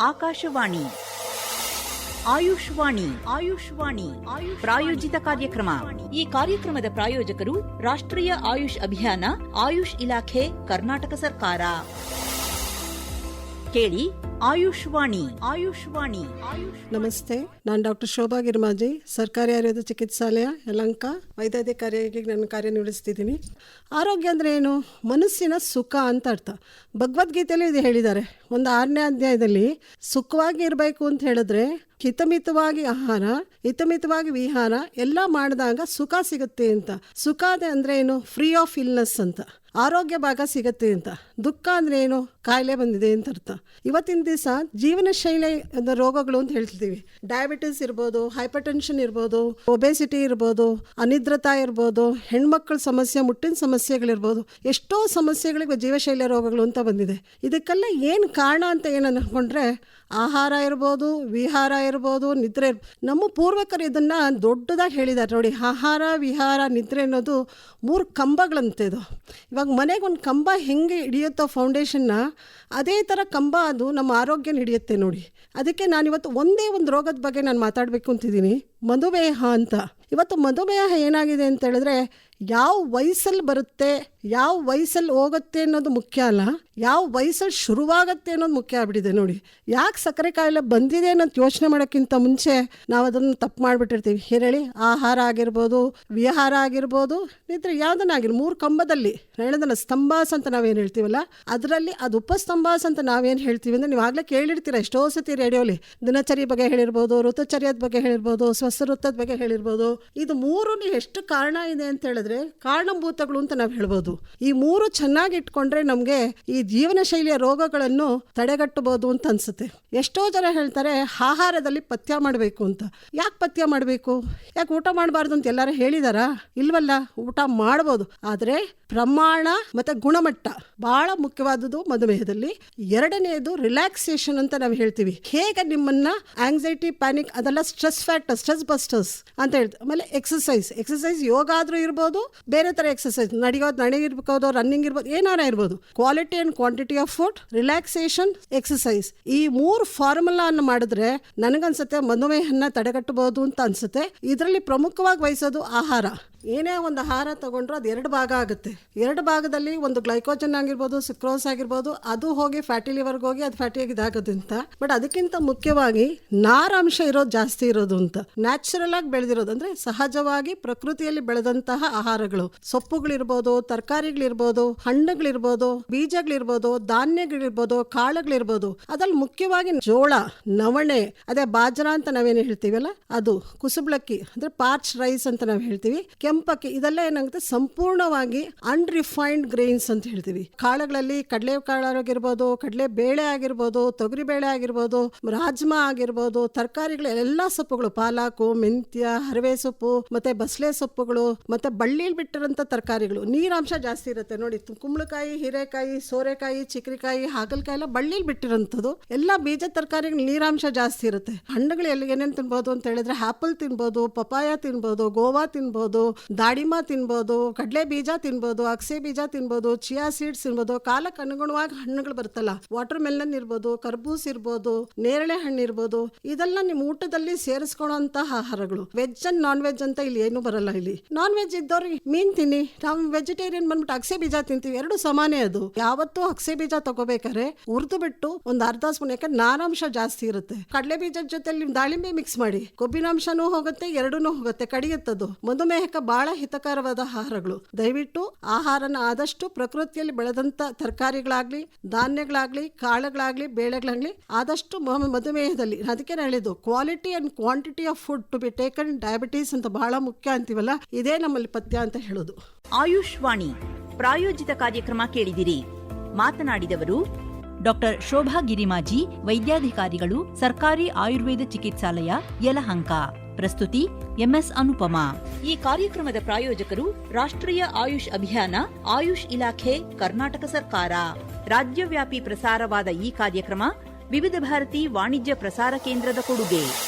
ಆಕಾಶವಾಣಿ. ಆಯುಷ್ವಾಣಿ. ಆಯುಷ್ವಾಣಿ. ಆಯುಷ್ ಪ್ರಾಯೋಜಿತ ಕಾರ್ಯಕ್ರಮ. ಈ ಕಾರ್ಯಕ್ರಮದ ಪ್ರಾಯೋಜಕರು ರಾಷ್ಟ್ರೀಯ ಆಯುಷ್ ಅಭಿಯಾನ, ಆಯುಷ್ ಇಲಾಖೆ, ಕರ್ನಾಟಕ ಸರ್ಕಾರ. ಕೇಳಿ ಆಯುಷ್ವಾಣಿ ಆಯುಷ್ವಾಣಿ. ಆಯುಷ್ ನಮಸ್ತೆ, ನಾನು ಡಾಕ್ಟರ್ ಶೋಭಾ ಗಿರ್ಮಾಜಿ, ಸರ್ಕಾರಿ ಆಯುರ್ವೇದ ಚಿಕಿತ್ಸಾಲಯ, ಯಲಂಕ. ವೈದ್ಯಾಧಿಕಾರಿಯಾಗಿ ನಾನು ಕಾರ್ಯನಿರ್ವಹಿಸ್ತಿದ್ದೀನಿ ಆರೋಗ್ಯ ಅಂದರೆ ಏನು? ಮನಸ್ಸಿನ ಸುಖ ಅಂತ ಅರ್ಥ. ಭಗವದ್ಗೀತೆಯಲ್ಲಿ ಇದು ಹೇಳಿದ್ದಾರೆ. ಒಂದು ಆರನೇ ಅಧ್ಯಾಯದಲ್ಲಿ, ಸುಖವಾಗಿ ಇರಬೇಕು ಅಂತ ಹೇಳಿದ್ರೆ, ಹಿತಮಿತವಾಗಿ ಆಹಾರ, ಹಿತಮಿತವಾಗಿ ವಿಹಾರ, ಎಲ್ಲ ಮಾಡಿದಾಗ ಸುಖ ಸಿಗುತ್ತೆ ಅಂತ. ಸುಖ ಅಂದರೆ ಏನು? ಫ್ರೀ ಆಫ್ ಇಲ್ನೆಸ್ ಅಂತ. ಆರೋಗ್ಯ ಭಾಗ ಸಿಗತ್ತೆ ಅಂತ. ದುಃಖ ಅಂದ್ರೆ ಏನು? ಕಾಯಿಲೆ ಬಂದಿದೆ ಅಂತ ಅರ್ಥ. ಇವತ್ತಿನ ದಿವಸ ಜೀವನ ಶೈಲಿ ರೋಗಗಳು ಅಂತ ಹೇಳ್ತೀವಿ ಡಯಾಬಿಟಿಸ್ ಇರ್ಬೋದು ಹೈಪರ್ ಟೆನ್ಷನ್ ಇರ್ಬೋದು ಒಬೆಸಿಟಿ ಇರ್ಬೋದು, ಅನಿದ್ರತಾ ಇರ್ಬೋದು, ಹೆಣ್ಮಕ್ಳ ಸಮಸ್ಯೆ, ಮುಟ್ಟಿನ ಸಮಸ್ಯೆಗಳಿರ್ಬೋದು. ಎಷ್ಟೋ ಸಮಸ್ಯೆಗಳಿಗೆ ಜೀವಶೈಲಿ ರೋಗಗಳು ಅಂತ ಬಂದಿದೆ. ಇದಕ್ಕೆಲ್ಲ ಏನು ಕಾರಣ ಅಂತ ಏನು ಅನ್ಕೊಂಡ್ರೆ, ಆಹಾರ ಇರ್ಬೋದು, ವಿಹಾರ ಇರ್ಬೋದು, ನಿದ್ರೆ ನಮ್ಮ ಪೂರ್ವಕರು ಇದನ್ನ ದೊಡ್ಡದಾಗಿ ಹೇಳಿದ್ದಾರೆ ನೋಡಿ, ಆಹಾರ, ವಿಹಾರ, ನಿದ್ರೆ ಅನ್ನೋದು ಮೂರು ಕಂಬಗಳಂತೆ ಇದು. ಇವಾಗ ಮನೆಗೆ ಒಂದು ಕಂಬ ಹೆಂಗೆ ಹಿಡಿಯುತ್ತೋ ಫೌಂಡೇಶನ್ನ ಅದೇ ಥರ ಕಂಬ ಅದು ನಮ್ಮ ಆರೋಗ್ಯನ ಹಿಡಿಯುತ್ತೆ ನೋಡಿ. ಅದಕ್ಕೆ ನಾನು ಇವತ್ತು ಒಂದೇ ಒಂದು ರೋಗದ ಬಗ್ಗೆ ನಾನು ಮಾತಾಡಬೇಕು ಅಂತಿದ್ದೀನಿ. ಮಧುಮೇಹ ಅಂತ. ಇವತ್ತು ಮಧುಮೇಹ ಏನಾಗಿದೆ ಅಂತ ಹೇಳಿದ್ರೆ ಯಾವ ವಯಸ್ಸಲ್ಲಿ ಬರುತ್ತೆ, ಯಾವ ವಯಸ್ಸಲ್ಲಿ ಹೋಗುತ್ತೆ ಅನ್ನೋದು ಮುಖ್ಯ ಅಲ್ಲ. ಯಾವ ವಯಸ್ಸಲ್ಲಿ ಶುರುವಾಗತ್ತೆ ಅನ್ನೋದು ಮುಖ್ಯ ಆಗ್ಬಿಟ್ಟಿದೆ ನೋಡಿ. ಯಾಕೆ ಸಕ್ಕರೆ ಕಾಯಿಲೆ ಬಂದಿದೆ ಅನ್ನೋದು ಯೋಚನೆ ಮಾಡೋಕ್ಕಿಂತ ಮುಂಚೆ ನಾವು ಅದನ್ನು ತಪ್ಪು ಮಾಡಿಬಿಟ್ಟಿರ್ತೀವಿ. ಹೇಳಿ? ಆಹಾರ ಆಗಿರ್ಬೋದು, ವಿಹಾರ ಆಗಿರ್ಬೋದು ನಿದ್ರೆ ಯಾವುದನ್ನಾಗಿರ್ ಮೂರು ಕಂಬದಲ್ಲಿ ಹೇಳೋದನ್ನ ಸ್ತಂಭಾಸ್ ಅಂತ ನಾವೇನು ಹೇಳ್ತೀವಲ್ಲ, ಅದರಲ್ಲಿ ಅದು ಉಪಸ್ತಂಭಾಸ್ ಅಂತ ನಾವೇನು ಹೇಳ್ತೀವಿ ಅಂದರೆ ನೀವು ಆಗಲೇ ಕೇಳಿರ್ತೀರ ಎಷ್ಟೋ ಸತಿ ರೇಡಿಯೋಲಿ. ದಿನಚರಿ ಬಗ್ಗೆ ಹೇಳಿರ್ಬೋದು, ಋತುಚರ್ಯದ ಬಗ್ಗೆ ಹೇಳಿರ್ಬೋದು ಸ್ವಸ್ಥ ವೃತ್ತದ ಬಗ್ಗೆ ಹೇಳಿರ್ಬೋದು. ಇದು ಮೂರು ಎಷ್ಟು ಕಾರಣ ಇದೆ ಅಂತ ಹೇಳಿದ್ರೆ ಕಾರಣಭೂತಗಳು ಅಂತ ನಾವು ಹೇಳ್ಬೋದು. ಈ ಮೂರು ಚೆನ್ನಾಗಿ ಇಟ್ಕೊಂಡ್ರೆ ನಮಗೆ ಈ ಜೀವನ ಶೈಲಿಯ ರೋಗಗಳನ್ನು ತಡೆಗಟ್ಟಬಹುದು ಅಂತ ಅನ್ಸುತ್ತೆ. ಎಷ್ಟೋ ಜನ ಹೇಳ್ತಾರೆ, ಆಹಾರದಲ್ಲಿ ಪಥ್ಯ ಮಾಡಬೇಕು ಅಂತ. ಯಾಕೆ ಪಥ್ಯ ಮಾಡಬೇಕು? ಯಾಕೆ ಊಟ ಮಾಡಬಾರ್ದು ಅಂತ ಎಲ್ಲರೂ ಹೇಳಿದಾರಾ? ಇಲ್ವಲ್ಲ, ಊಟ ಮಾಡ್ಬೋದು. ಆದರೆ ಪ್ರಮಾಣ ಮತ್ತೆ ಗುಣಮಟ್ಟ ಬಹಳ ಮುಖ್ಯವಾದದ್ದು ಮಧುಮೇಹದಲ್ಲಿ. ಎರಡನೆಯದು ರಿಲ್ಯಾಕ್ಸೇಷನ್ ಅಂತ ನಾವು ಹೇಳ್ತೀವಿ. ಹೇಗೆ ನಿಮ್ಮನ್ನ ಆಂಗ್ಸೈಟಿ ಪ್ಯಾನಿಕ್ ಅದೆಲ್ಲ ಸ್ಟ್ರೆಸ್ ಫ್ಯಾಕ್ಟರ್ ಸ್ಟ್ರೆಸ್ ಬಸ್ಟರ್ಸ್ ಅಂತ ಹೇಳ್ತೀವಿ ಆಮೇಲೆ ಎಕ್ಸಸೈಸ್ ಎಕ್ಸಸೈಸ್ ಯೋಗ ಆದ್ರೂ ಇರ್ಬೋದು ಬೇರೆ ಥರ ಎಕ್ಸಸೈಸ್ ನಡೆಯೋದು ನಡೆಯಿರ್ಬೋದು ರನ್ನಿಂಗ್ ಇರ್ಬೋದು, ಏನಾರ ಇರ್ಬೋದು. Quality and quantity of food relaxation exercise ಈ ಮೂರು ಫಾರ್ಮುಲಾ ಅನ್ನು ಮಾಡಿದ್ರೆ ನನಗನ್ಸುತ್ತೆ ಮಧುಮೇಹನ್ನ ತಡೆಗಟ್ಟಬಹುದು ಅಂತ ಅನ್ಸುತ್ತೆ. ಇದರಲ್ಲಿ ಪ್ರಮುಖವಾಗಿ ವಹಿಸೋದು ಆಹಾರ. ಏನೇ ಒಂದು ಆಹಾರ ತಗೊಂಡ್ರು ಅದು ಎರಡು ಭಾಗ ಆಗುತ್ತೆ. ಎರಡು ಭಾಗದಲ್ಲಿ ಒಂದು ಗ್ಲೈಕೋಜನ್ ಆಗಿರ್ಬೋದು ಸಿಕ್ರೋಸ್ ಆಗಿರ್ಬೋದು, ಅದು ಹೋಗಿ ಫ್ಯಾಟಿ ಲಿವರ್ಗೆ ಹೋಗಿ ಅದು ಫ್ಯಾಟಿ ಅಂತ. ಬಟ್ ಅದಕ್ಕಿಂತ ಮುಖ್ಯವಾಗಿ ನಾರಾಂಶ ಇರೋದು ಜಾಸ್ತಿ ಇರೋದು ಅಂತ. ನ್ಯಾಚುರಲ್ ಆಗಿ ಬೆಳೆದಿರೋದು ಅಂದ್ರೆ ಸಹಜವಾಗಿ ಪ್ರಕೃತಿಯಲ್ಲಿ ಬೆಳೆದಂತಹ ಆಹಾರಗಳು. ಸೊಪ್ಪುಗಳಿರ್ಬೋದು, ತರಕಾರಿಗಳಿರ್ಬೋದು, ಹಣ್ಣುಗಳಿರ್ಬೋದು, ಬೀಜಗಳಿರ್ಬೋದು, ಧಾನ್ಯಗಳಿರ್ಬೋದು, ಕಾಳುಗಳಿರ್ಬೋದು. ಅದ್ರಲ್ಲಿ ಮುಖ್ಯವಾಗಿ ಜೋಳ, ನವಣೆ, ಅದೇ ಬಾಜ್ರ ಅಂತ ನಾವೇನು ಹೇಳ್ತೀವಲ್ಲ? ಅದು ಕುಸುಬ್ಲಕ್ಕಿ ಅಂದ್ರೆ ಪಾರ್ಚ್ ರೈಸ್ ಅಂತ ನಾವು ಹೇಳ್ತೀವಿ. ಕೆಂಪಕ್ಕಿ ಇದೆಲ್ಲ ಏನಾಗುತ್ತೆ? ಸಂಪೂರ್ಣವಾಗಿ ಅನ್ರಿಫೈನ್ಡ್ ಗ್ರೈನ್ಸ್ ಅಂತ ಹೇಳ್ತೀವಿ. ಕಾಳುಗಳಲ್ಲಿ ಕಡಲೆ ಕಾಳು ಆಗಿರ್ಬೋದು ಕಡಲೆ ಬೇಳೆ ಆಗಿರ್ಬೋದು, ತೊಗರಿ ಬೇಳೆ ಆಗಿರ್ಬೋದು, ರಾಜ್ಮಾ ಆಗಿರ್ಬೋದು, ತರಕಾರಿಗಳು ಎಲ್ಲ ಸೊಪ್ಪುಗಳು, ಪಾಲಾಕು, ಮೆಂತ್ಯ, ಹರವೆ ಸೊಪ್ಪು, ಮತ್ತೆ ಬಸಳೆ ಸೊಪ್ಪುಗಳು, ಮತ್ತೆ ಬಳ್ಳಿಲ್ ಬಿಟ್ಟಿರೋಂಥ ತರಕಾರಿಗಳು. ನೀರಾಂಶ ಜಾಸ್ತಿ ಇರುತ್ತೆ. ನೋಡಿ, ಕುಂಬಳಕಾಯಿ, ಹೀರೆಕಾಯಿ, ಸೋರೆಕಾಯಿ, ಚಿಕ್ರಿಕಾಯಿ, ಹಾಗಲಕಾಯಿ ಎಲ್ಲ ಬಳ್ಳಿಲ್ ಬಿಟ್ಟಿರೋಂಥದ್ದು. ಎಲ್ಲ ಬೀಜ ತರಕಾರಿಗಳು ನೀರಾಂಶ ಜಾಸ್ತಿ ಇರುತ್ತೆ. ಹಣ್ಣುಗಳು ಎಲ್ಲಿ ಏನೇನು ತಿನ್ಬೋದು ಅಂತ ಹೇಳಿದ್ರೆ ಆಪಲ್ ತಿನ್ಬೋದು ಪಪಾಯ ತಿನ್ಬೋದು, ಗೋವಾ ತಿನ್ಬೋದು ದಾಳಿಮ ತಿನ್ಬೋದು, ಕಡಲೆ ಬೀಜ ತಿನ್ಬೋದು ಅಕ್ಸೆ ಬೀಜ ತಿನ್ಬೋದು, ಚಿಯಾ ಸೀಡ್ಸ್ ತಿನ್ಬೋದು, ಕಾಲಕ್ಕೆ ಅನುಗುಣವಾಗಿ ಹಣ್ಣುಗಳು ಬರುತ್ತಲ್ಲ ವಾಟರ್ ಮೆಲನ್ ಇರ್ಬೋದು, ಕರ್ಬೂಸ್ ಇರ್ಬೋದು, ನೇರಳೆ ಹಣ್ಣು ಇರ್ಬೋದು, ಇದೆಲ್ಲ ನಿಮ್ಮ ಊಟದಲ್ಲಿ ಸೇರಿಸ್ಕೊಳ್ಳೋಂತಹ ಆಹಾರಗಳು. ವೆಜ್ ಅಂಡ್ ನಾನ್ ವೆಜ್ ಅಂತ ಇಲ್ಲಿ ಏನು ಬರಲ್ಲ ಇಲ್ಲಿ. ನಾನ್ ವೆಜ್ ಇದ್ದವ್ರಿಗೆ ಮೀನ್ ತಿನ್ನಿ, ನಾವು ವೆಜಿಟೇರಿಯನ್ ಬಂದ್ಬಿಟ್ಟು ಅಕ್ಸೆ ಬೀಜ ತಿಂತೀವಿ, ಎರಡು ಸಮಾನೇ ಅದು. ಯಾವತ್ತೂ ಅಕ್ಸೆ ಬೀಜ ತಗೋಬೇಕಾದ್ರೆ ಹುರಿದು ಬಿಟ್ಟು ಒಂದು ಅರ್ಧ ಸ್ಪೂನ್, ಯಾಕಂದ್ರೆ ನಾರಾಂಶ ಜಾಸ್ತಿ ಇರುತ್ತೆ. ಕಡಲೆ ಬೀಜದ ಜೊತೆಲಿ ದಾಳಿಂಬೆ ಮಿಕ್ಸ್ ಮಾಡಿ. ಕೊಬ್ಬಿನಾಂಶನೂ ಹೋಗುತ್ತೆ ಎರಡೂ ಹೋಗುತ್ತೆ, ಕಡಿಯುತ್ತದು. ಮಧುಮೇಹಕ್ಕೆ ಬಹಳ ಹಿತಕರವಾದ ಆಹಾರಗಳು. ದಯವಿಟ್ಟು ಆಹಾರನ ಆದಷ್ಟು ಪ್ರಕೃತಿಯಲ್ಲಿ ಬೆಳೆದಂತ ತರಕಾರಿಗಳಾಗ್ಲಿ, ಧಾನ್ಯಗಳಾಗ್ಲಿ, ಕಾಳುಗಳಾಗ್ಲಿ, ಬೇಳೆಗಳಾಗ್ಲಿ, ಆದಷ್ಟು ಮಧುಮೇಹದಲ್ಲಿ, ಅದಕ್ಕೆ ಹೇಳಿದ್ದು quality and quantity of food to be taken diabetes ಅಂತ ಬಹಳ ಮುಖ್ಯ ಅಂತೀವಲ್ಲ, ಇದೇ ನಮ್ಮಲ್ಲಿ ಪಥ್ಯ ಅಂತ ಹೇಳೋದು. ಆಯುಷ್ವಾಣಿ ಪ್ರಾಯೋಜಿತ ಕಾರ್ಯಕ್ರಮ ಕೇಳಿದಿರಿ. ಮಾತನಾಡಿದವರು ಡಾಕ್ಟರ್ ಶೋಭಾ ಗಿರಿಮಾಜಿ, ವೈದ್ಯಾಧಿಕಾರಿಗಳು, ಸರ್ಕಾರಿ ಆಯುರ್ವೇದ ಚಿಕಿತ್ಸಾಲಯ, ಯಲಹಂಕ. ಪ್ರಸ್ತುತಿ ಎಂಎಸ್ ಅನುಪಮಾ. ಈ ಕಾರ್ಯಕ್ರಮದ ಪ್ರಾಯೋಜಕರು ರಾಷ್ಟ್ರೀಯ ಆಯುಷ್ ಅಭಿಯಾನ, ಆಯುಷ್ ಇಲಾಖೆ, ಕರ್ನಾಟಕ ಸರ್ಕಾರ. ರಾಜ್ಯವ್ಯಾಪಿ ಪ್ರಸಾರವಾದ ಈ ಕಾರ್ಯಕ್ರಮ ವಿವಿಧ ಭಾರತಿ ವಾಣಿಜ್ಯ ಪ್ರಸಾರ ಕೇಂದ್ರದ ಕೊಡುಗೆ.